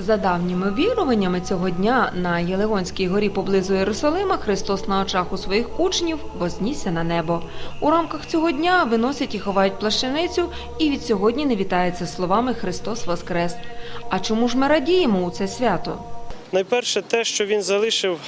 За давніми віруваннями цього дня на Єлеонській горі поблизу Єрусалима Христос на очах у своїх учнів вознісся на небо. У рамках цього дня виносять і ховають плащаницю, і від сьогодні не вітається словами Христос Воскрес. А чому ж ми радіємо у це свято? Найперше, те, що він залишив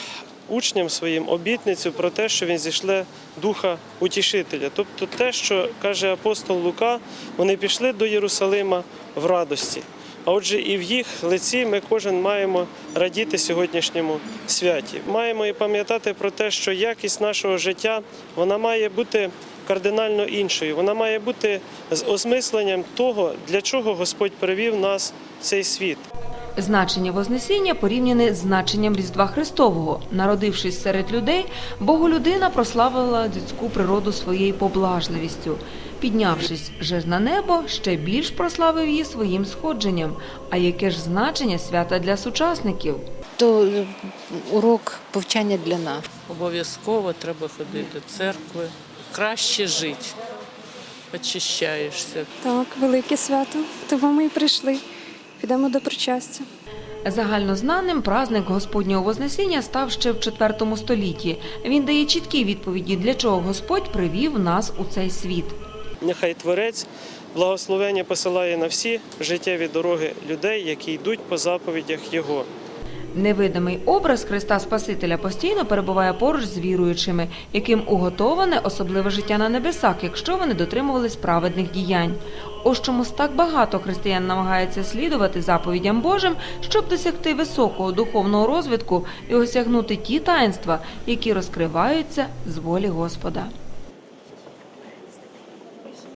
учням своїм обітницю про те, що він зійшле духа утішителя. Тобто те, що каже апостол Лука, вони пішли до Єрусалима в радості. А отже, і в їх лиці ми кожен маємо радіти сьогоднішньому святі. Маємо і пам'ятати про те, що якість нашого життя вона має бути кардинально іншою. Вона має бути з осмисленням того, для чого Господь привів нас в цей світ. Значення Вознесіння порівняне з значенням Різдва Христового. Народившись серед людей, Боголюдина прославила людську природу своєю поблажливістю. Піднявшись же на небо, ще більш прославив її своїм сходженням. А яке ж значення свята для сучасників? То е, урок повчання для нас. Обов'язково треба ходити до церкви. Краще жити. Очищаєшся. Так, велике свято. Тому ми і прийшли. Підемо до причастя. Загальнознаним праздник Господнього Вознесіння став ще в IV столітті. Він дає чіткі відповіді, для чого Господь привів нас у цей світ. Нехай Творець благословення посилає на всі життєві дороги людей, які йдуть по заповідях Його. Невидимий образ Христа Спасителя постійно перебуває поруч з віруючими, яким уготоване особливе життя на небесах, якщо вони дотримувались праведних діянь. Ось чомусь так багато християн намагається слідувати заповідям Божим, щоб досягти високого духовного розвитку і осягнути ті таїнства, які розкриваються з волі Господа.